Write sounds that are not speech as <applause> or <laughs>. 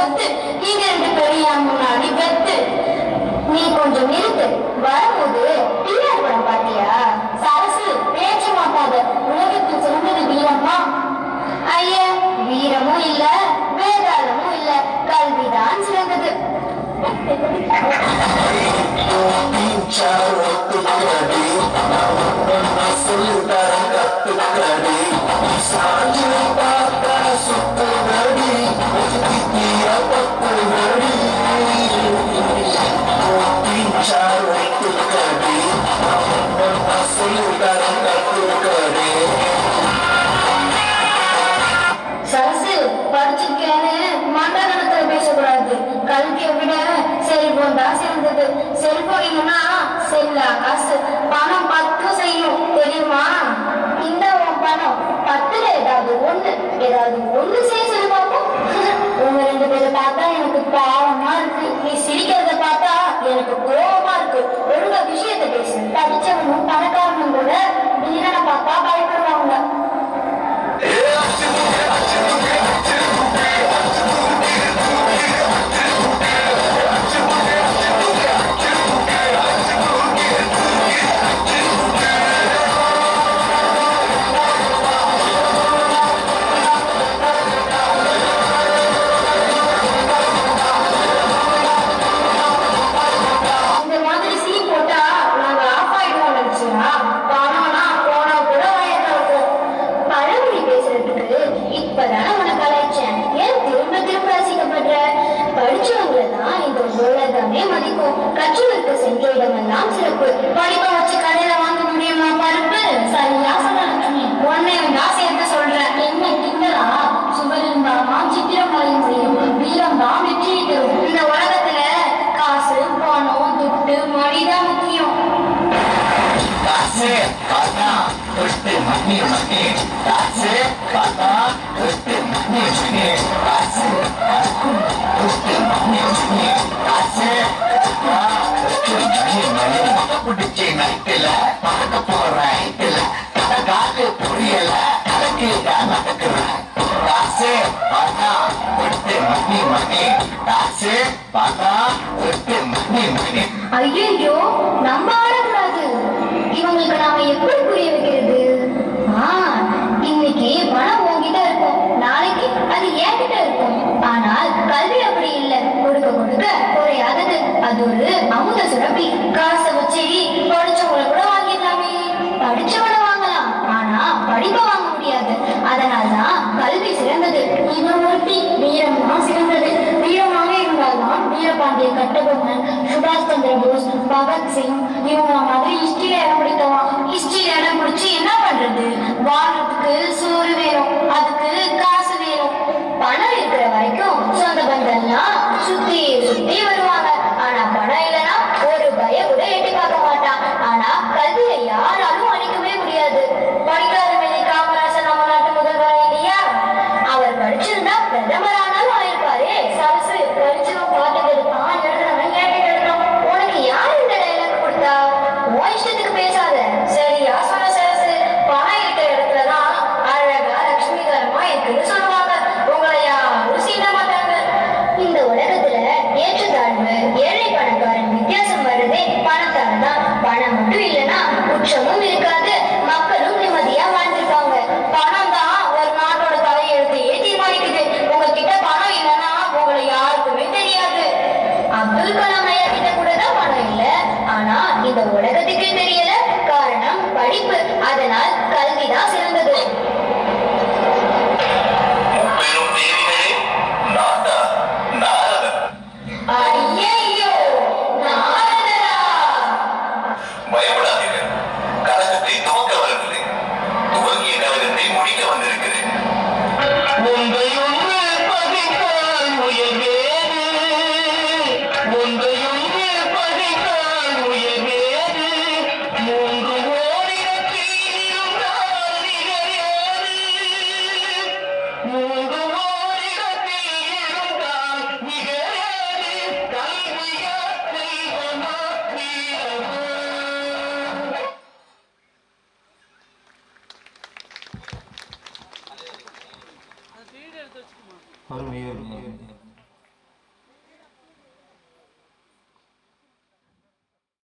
சொத்து. நீங்க ரெண்டு பேரும் என் முன்னாடி பெத்து நீ கொஞ்சம் நிறுத்து. வரும்போது டிஆர் படம் பாத்தியா சரசு பேச்ச மாட்டாத. உலகத்தில் சிறந்தது வீரமா ஐயா வீரமும் இல்ல வேதாளமும் இல்ல. கல்விதான் சிறந்தது. ஒத்துக்கடி உள்ள காசு. பணம் பத்து செய்யும் தெரியுமா? இந்த பணம் பத்துல ஏதாவது ஒண்ணு ஏதாவது ஒண்ணு செய்ய சொல்லி பார்ப்போம் <laughs> உங்க ரெண்டு பேரை பார்த்தா எனக்கு பாவமா இருக்கு. நீ சிரிக்கிறத பார்த்தா எனக்கு கோபமா இருக்கு. ஒழுங்கா விஷயத்தை பேசு. படிச்சவனும் பேசுறதுக்கு இப்பதானே உனக்கு அழைச்சேன். ஏன் திரும்ப திரும்ப ரசிக்கப்படுற? படிச்சவங்களை தான் இந்த உலகமே மதிக்கும். கற்றவருக்கு சென்ற இடமெல்லாம் சிறப்பு. படிப்பை வச்சு கடையில வாங்க முடியுமா பருப்பு சரியா? காசு பணம் துட்டு மணி மணி காசு பணம் துட்டு மணி மணி காசு பணம் துட்டு மணி மணி காசு பணம் துட்டு மணி மணி பிடிச்சி நைட்டில் பறக்க போற ஐட்டில் காலு புரியல கலக்கு நடக்கிறேன் காசு பணம் துட்டு மணி மணி காசு பணம் துட்டு மணி மணி ஐயோ நம்ம ஆடக்கூடாது இவங்களுக்கு நாம எப்படி புரிய வைக்கிறது ஆ இன்னைக்கு பணம் உங்ககிட்ட இருக்கும். நாளைக்கு அது என்கிட்ட இருக்கும். ஆனால் கல்வி அப்படி இல்லை. கொடுக்க கொடுக்க குறையாதது. அது ஒரு அமுத சுரப்பி. காசை வச்சு படிச்சவங்கள கூட வாங்கிடலாமே. படிச்சவனை வாங்கலாம். ஆனா படிப்பை வாங்க முடியாது. அதனால்தான் கல்வி சிறந்தது. இவன் ஒருத்தி வீரமா சிறந்தது. வீரமாக இருந்தால்தான் வீரபாண்டிய கட்டபொம்மன் சுபாஷ் சந்திர போஸ் பகத்சிங் இவங்க மாதிரி ஹிஸ்டரியில அப்துல் கலாம் ஐயா கிட்ட கூட தான் பணம் இல்ல ஆனா இந்த உலகத்துக்கே தெரியல. காரணம் படிப்பு. அதனால் கல்விதான் சிறந்தது. 음. 아멘.